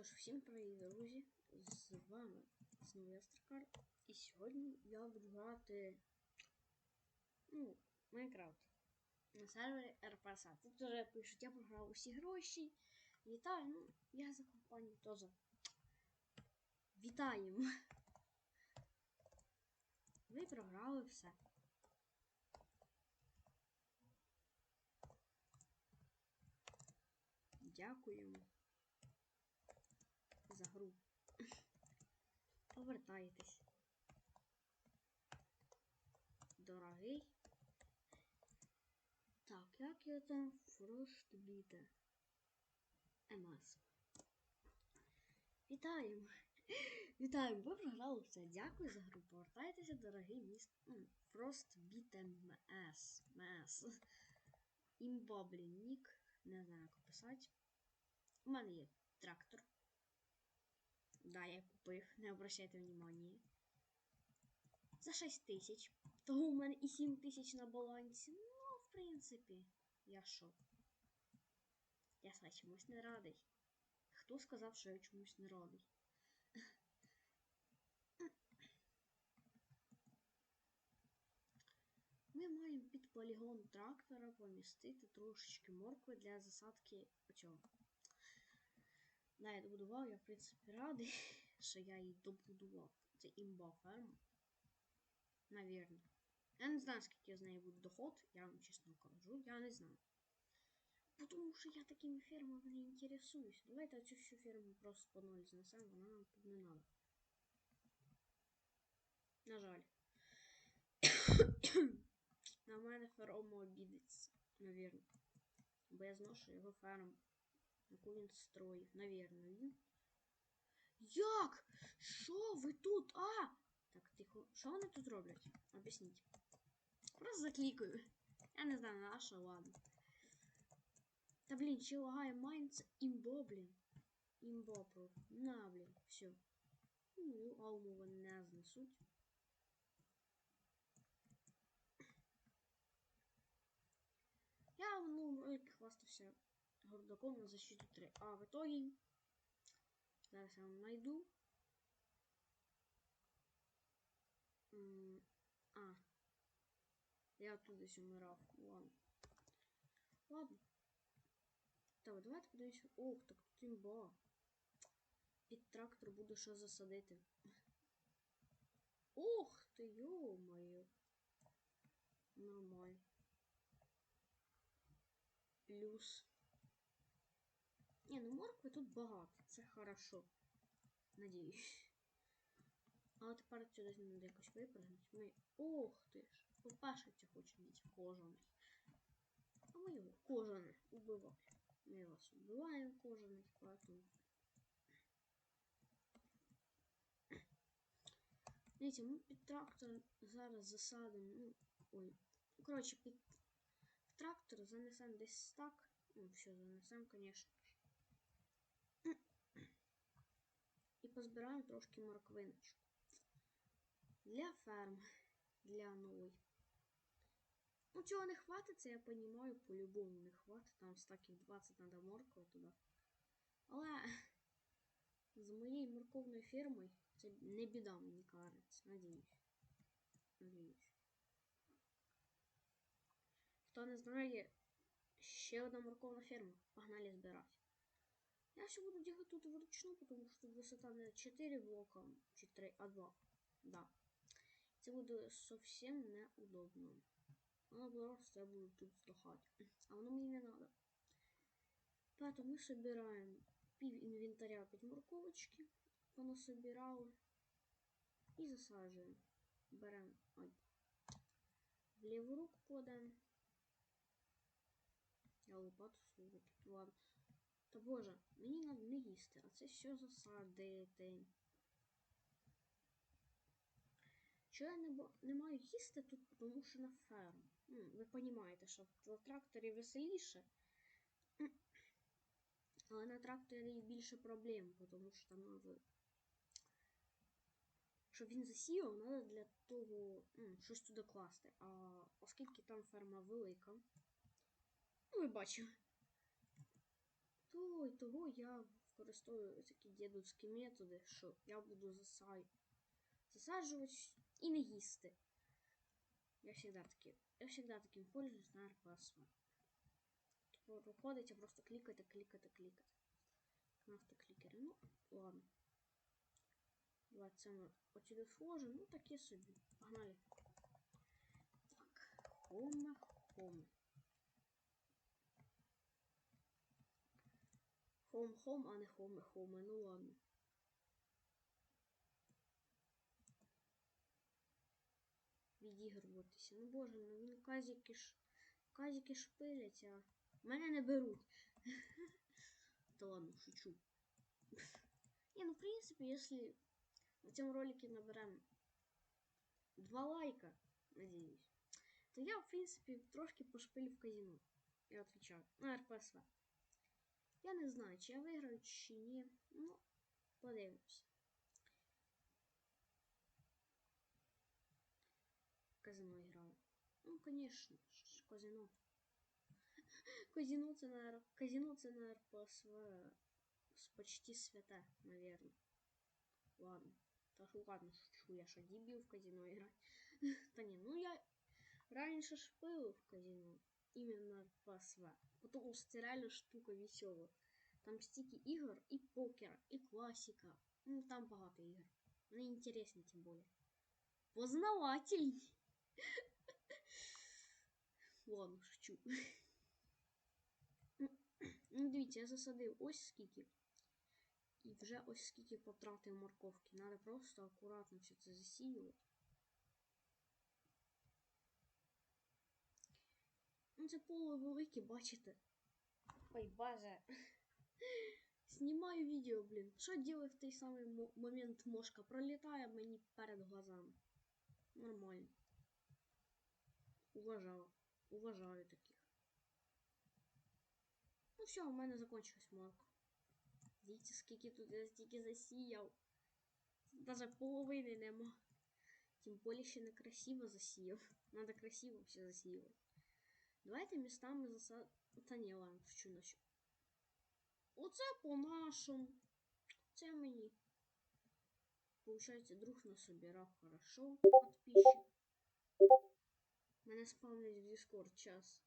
Що ж, всім привіт, друзі! З вами знову я Стрикар. І сьогодні я буду грати ну, Майнкрафт на сервері RPSA. Тут вже пишуть, я програв усі гроші. Вітаю, ну, я за компанію теж. Вітаємо! Ви програли все. Дякуємо за гру. Повертайтесь. Дорогий. Так, як я там Frostbite МС. Вітаємо! Вітаємо! Ви програли все. Дякую за гру. Повертайтеся, дорогий міст. Frostbite МС. МС. Імба, нік. Не знаю, як описати. У мене є трактор. Я купив, не обращайте внимания. За 6 тисяч. Того у мене і 7 тисяч на балансі. Ну, в принципі, я що? Я сам чомусь не радий. Хто сказав, що я чомусь не радий? Ми маємо під полігон трактора помістити трошечки моркви для засадки оцього. Да, я добудував, я в принципі радий, що я її добудував. Це імба ферма. Навірно. Я не знаю, скільки з неї буде доход, я вам чесно кажу, я не знаю. Тому що я такими фермами не інтересуюсь. Давайте цю всю ферму просто по ноль знесемо, вона нам тут не треба. На жаль. На мене ферма обідеться, навірно. Бо я зношу його ферму яку він строїв, навірно, він. Як? Що ви тут? А? Так, тихо. Що вони тут роблять? Об'ясніть. Просто заклікаю. Я не знаю, на що, ладно. Та блін, чи лагає майнц імбо, блін. Імбо про. На, блін, все. Ну, алму вони не знесуть. Я роликі хвастався гордаком на защиту 3. А в итоге зараз я вам найду. А. Я тут десь умирав. Ладно. Ладно. Так, давайте подивимося. Ох, так тут імба. Під трактор буду що засадити. Ох ти, йо-моє. Нормально. Плюс. Не, ну моркви тут багато, це хорошо. Надіюсь. А тепер сюди треба якось випрыгнути. Ми... Ох ти ж! Попашиться хоче бути кожаний. А ми його кожаний убиваємо. Ми вас убиваємо кожаний, поэтому. Дивіться, ми під трактор зараз засадимо. Ну, ой. Коротше, під в трактор занесемо десь стак. Ну, все занесемо, звісно. І позбираємо трошки морквиночку. Для ферм, для нової. Ну, чого не хватить, це я розумію, по-любому не хватить. Там стаків 20 треба моркви туди. Але з моєю морковною фермою це не біда, мені кажеться. Надіюсь. Надіюсь. Хто не знає, ще одна морковна ферма. Погнали збирати. Я все буду делать тут вручную, потому что высота на 4 блока, 4, а 2. Да. Это будет совсем неудобно. А просто я буду тут здохать. А оно мне не надо. Поэтому мы собираем пів инвентаря під морковочки. Воно собирали. І засаджуємо. Беремо ой. в ліву руку кладемо. Я лопату свою тут ладно. Та боже, мені треба не їсти, а це що засадити? Що я не, не маю їсти тут, тому що на ферму. Ви розумієте, що в тракторі веселіше. Але на тракторі більше проблем, тому що там треба. Щоб він засіяв, треба для того щось туди класти. А оскільки там ферма велика, ну ви бачили то й того я використовую такі дідовські методи, що я буду засай... засаджувати і не їсти. Я всегда таки, я всегда таким пользуюсь на РПСВ. Виходить, а просто клікати, клікати, клікати. На автоклікері. Ну, ладно. Давайте це ми отсюди сложимо. Ну, таке собі. Погнали. Так, хоме, хоме. Хом-хом, а не хоме-хоме. Ну ладно. Відігруватися. Ну боже, ну він казіки ж. Казіки шпилять, а мене не беруть. Та ладно, шучу. Не, ну в принципе, если на цьому ролике наберем два лайка, надеюсь, то я, в принципе, трошки пошпилю в казино. Я отвечаю. На РПСВ. Я не знаю, чи я виграю, чи ні. Ну, подивимось. Казино граю. Ну, конечно, ж, казино. Казино це на казино це на РПСВ почти святе, наверное. Ладно. Та ж ладно, шучу, я що дебіл в казино грати. Та ні, ну я раніше ж пив в казино. Именно РПСВ. Потому що це реально штука весела. Там стільки ігор, і покер, і класика. Ну там багато ігор. Вони інтересні тим більше. Познавательні. Ладно, шучу. Ну, дивіться, я засадив ось скільки. І вже ось скільки потратив морковки. Надо просто акуратно все це засіювати. Це поле велике, бачите. Ой, боже. Знімаю відео, блін. Що делать в той самий момент мошка? Пролітає мені перед глазами. Нормально. Уважаю. Уважаю таких. Ну все, у мене закончилась морква. Дивіться, скільки тут я стільки засіяв. Даже половини нема. Тим більше ще не красиво засіяв. Надо красиво все засіювати. Давайте містами засад... Та ні, ладно, шучу на що. Оце по-нашому. Це мені. Получається, друг насобирав хорошо. Подписчик. Мене спавнить в Discord час.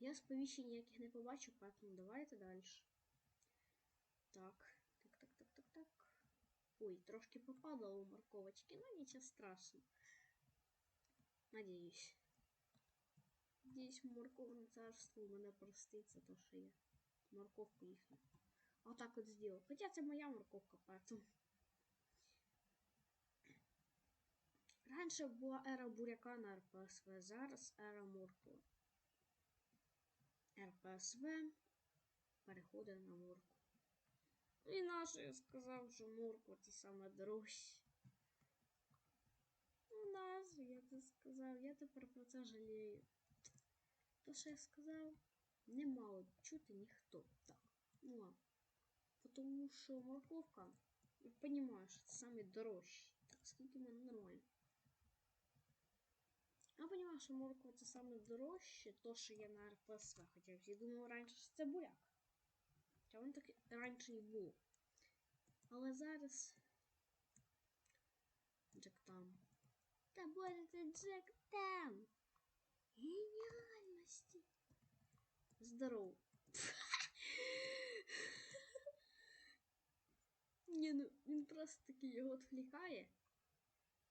Я сповіщень ніяких не побачу, поэтому давайте далі. Так, так, так, так, так, так. Ой, трошки попадало у морковочки, но ничего страшного. Надеюсь. Надеюсь, морковне царство у мене проститься, то що я морковку їхню. Отак от зробив. Хоча це моя морковка, поэтому. Раніше була ера буряка на РПСВ, зараз ера моркви. РПСВ переходить на моркву. І наше я сказав, що морква це саме дорожче. Ну, назві я це сказав, я тепер про це жалію. То, що я сказав, не мало чути ніхто. Так, ну ладно. Тому що морковка, я розумію, що це саме дорожче. Так, скільки в нормально. Я розумію, що морква це саме то, що є на РПСВ. Хоча всі думали раніше, що це буряк. Хоча він так раніше і був. Але зараз. Джек там. Та боже, це Джек там. Геніальності. Здорово. Ні, ну він просто таки його відвлікає.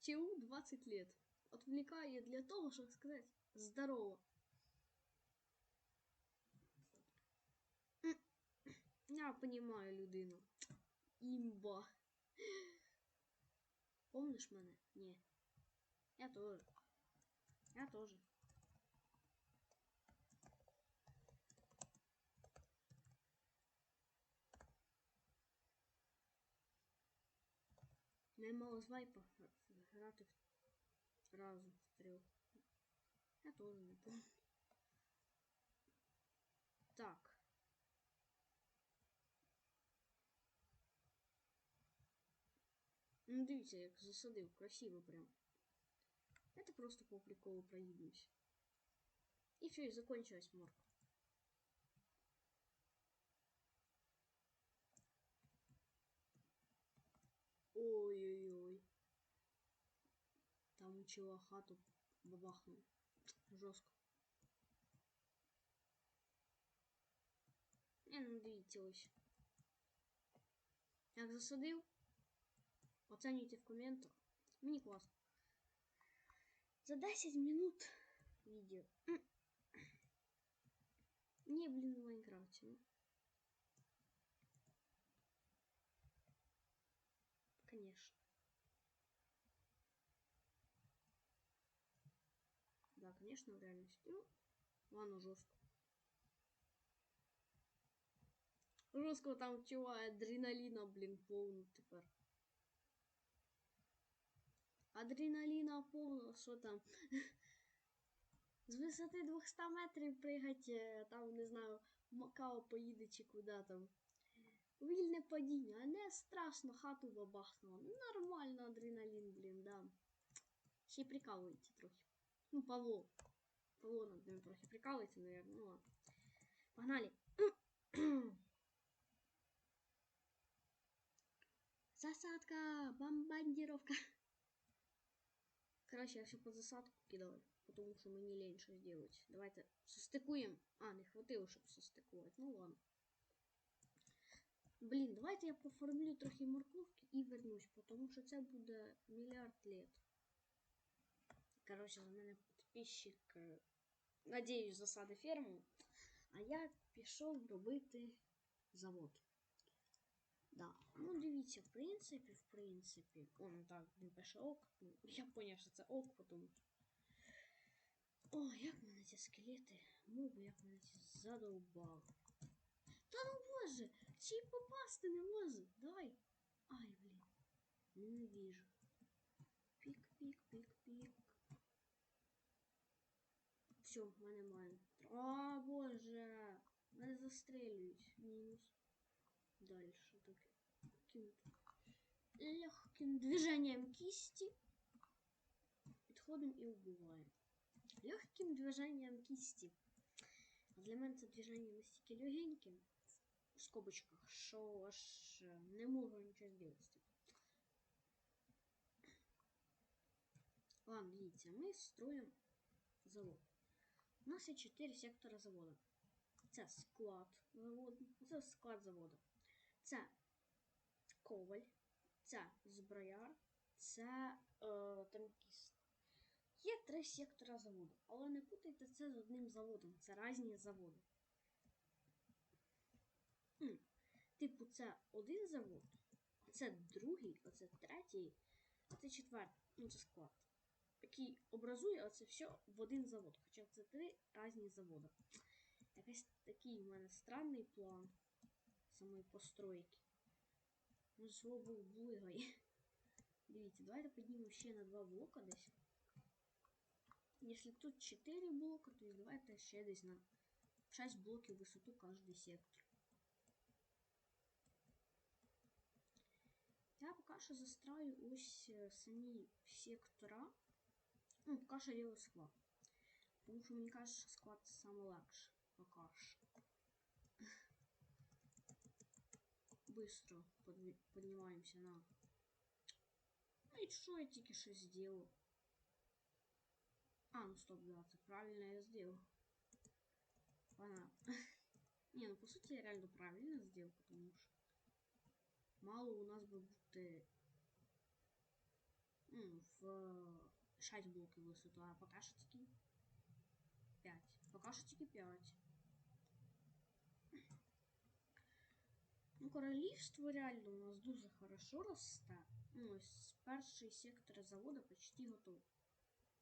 Чому 20 лет? Отвлекає для того, щоб сказати здорово. М, Я понимаю людину. Імба. Помниш мене? Ні. Я тоже. Я тоже. Не мало з вайпа грати в разом трьох. Я тоже не помню. Так. Ну, дивіться, як засадив, красиво прям. Это просто по приколу проебнусь. И все, и закончилась морка. Чого хату бабахнув. Жорстко. Не, ну дивіться ось. Як засадив? Оцінюйте в коментах. Мені класно. За 10 минут відео. М. Ні, блін, в Майнкрафті. Ну. Конечно. Конечно, в реальности. Ну, ладно, жестко. Жестко там чего, адреналина, блин, повну тепер. Адреналіна повно, що там? З висоти 200 метрів пригать, е, там, не знаю, Макао поїде чи куди там. Вільне а не страшно, хату бабахнуло. Нормально адреналін, блін, да. Ще й трохи. Ну, Павло. Павло над ним трохи прикалується, наверное. Ну ладно. Погнали. Засадка, бомбардировка. Короче, я все под засадку кидаю, потому что мне лень что сделать. Давайте состыкуем. А, не хватило, щоб состикувати. Ну ладно. Блін, давайте я поформлю трохи морковки і вернусь, тому що це буде мільярд лет. Короче, за мене підписчик, е, надіюсь, засади ферму. А я пішов робити завод. Да. Ну, дивіться, в принципі, в принципі. О, ну так, він пише ок. Ну, я поняв, що це ок, тому. О, як мене ці скелети. Моби, як мене ці задовбали. Та ну боже, чи й попасти не можу. Давай. Ай, блін. Не вижу. Все, мене має. О, боже. Мене застрелюють. Мінус. Дальше так. Каким-то легким движением кисти підходимо і вбиваємо. Легким движением кисти. А для мене це движення настільки легеньке, в скобочках, що аж е, не можу нічого зробити. Ладно, дивіться, ми строїмо завод. У нас є 4 сектора заводу. Це склад заводу, це склад заводу. Це коваль, це зброяр, це е, танкіст. Є три сектора заводу, але не путайте це з одним заводом. Це різні заводи. Типу, це один завод, це другий, а це третій, це четвертий. Ну, це склад. Який образує оце все в один завод. Хоча це три різні заводи. Якийсь такий у мене странний план самої постройки. Ну, слово блигає. Дивіться, давайте піднімемо ще на два блока десь. Якщо тут 4 блока, то давайте ще десь на 6 блоків висоту кожний сектор. Я поки що застраю ось е, самі сектора. Ну, поки що делаю склад. Тому що мені кажется, склад легше. Поки що. Быстро подни- поднимаемся на... Ну и что я тільки що сделал? А, ну стоп, да, це правильно я сделал. Понятно. Не, ну по сути я реально правильно сделал, потому что мало у нас би бути ну, в 6 блоків висоту, а поки що тільки 5. Поки що тільки 5. Ну, королівство реально у нас дуже хорошо росте. Ну, ось перший сектор заводу почти готов.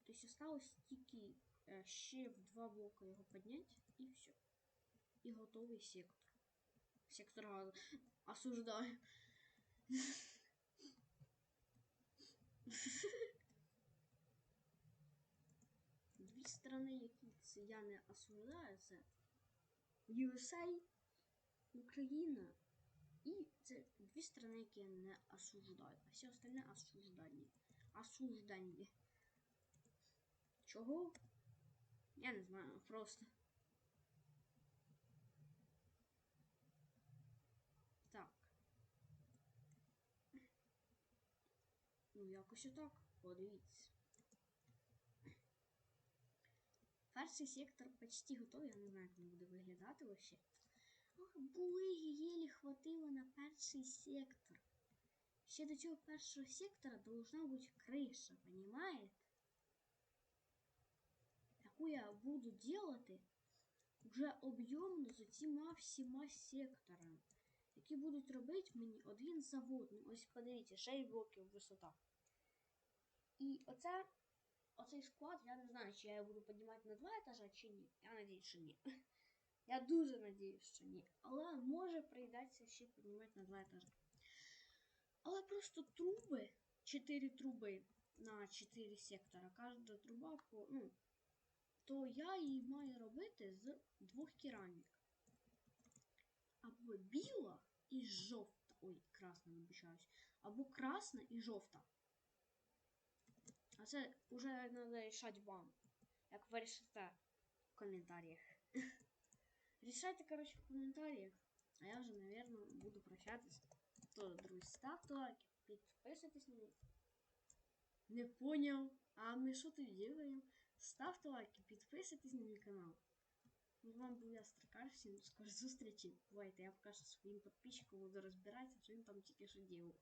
Тобто осталось тільки е, ще в два блока його підняти і все. І готовий сектор. Сектор газу. Осуждаю. Сторони, які я не осуждаю, це USA, Україна. І це дві сторони, які я не осуждаю. А все остальне осуждання. Осуждання. Чого? Я не знаю, просто. Так. Ну, якось отак. Подивіться. Перший сектор почти готовий, я не знаю, як він буде виглядати вообще. Ох, булиги єлі хватило на перший сектор. Ще до цього першого сектора должна бути криша, понімаєте? Яку я буду делати вже об'ємно з цими всіма секторами, які будуть робити мені один завод. Ну, ось подивіться, 6 блоків висота. І оце, оцей склад, я не знаю, чи я його буду піднімати на два етажа, чи ні. Я надіюсь, що ні. Я дуже надіюсь, що ні. Але може прийдеться ще піднімати на два етажа. Але просто труби, 4 труби на 4 сектора, кожна труба по. ну, то я її маю робити з двох керамік. Або біла і жовта. Ой, красна, вибачаюсь. Або красна і жовта. А це вже треба рішати вам. Як ви рішите в коментарях. Рішайте, коротше, в коментарях. А я вже, наверное, буду прощатись. То, друзі, ставте лайки, підписуйтесь на мене. Не понял. А ми що тут делаем? Ставте лайки, підписуйтесь на мій канал. Ну, З вами був я Старкар, всім скоро зустрічі. Бувайте, я покажу своїм підписчикам, буду розбиратися, що він там тільки що делав.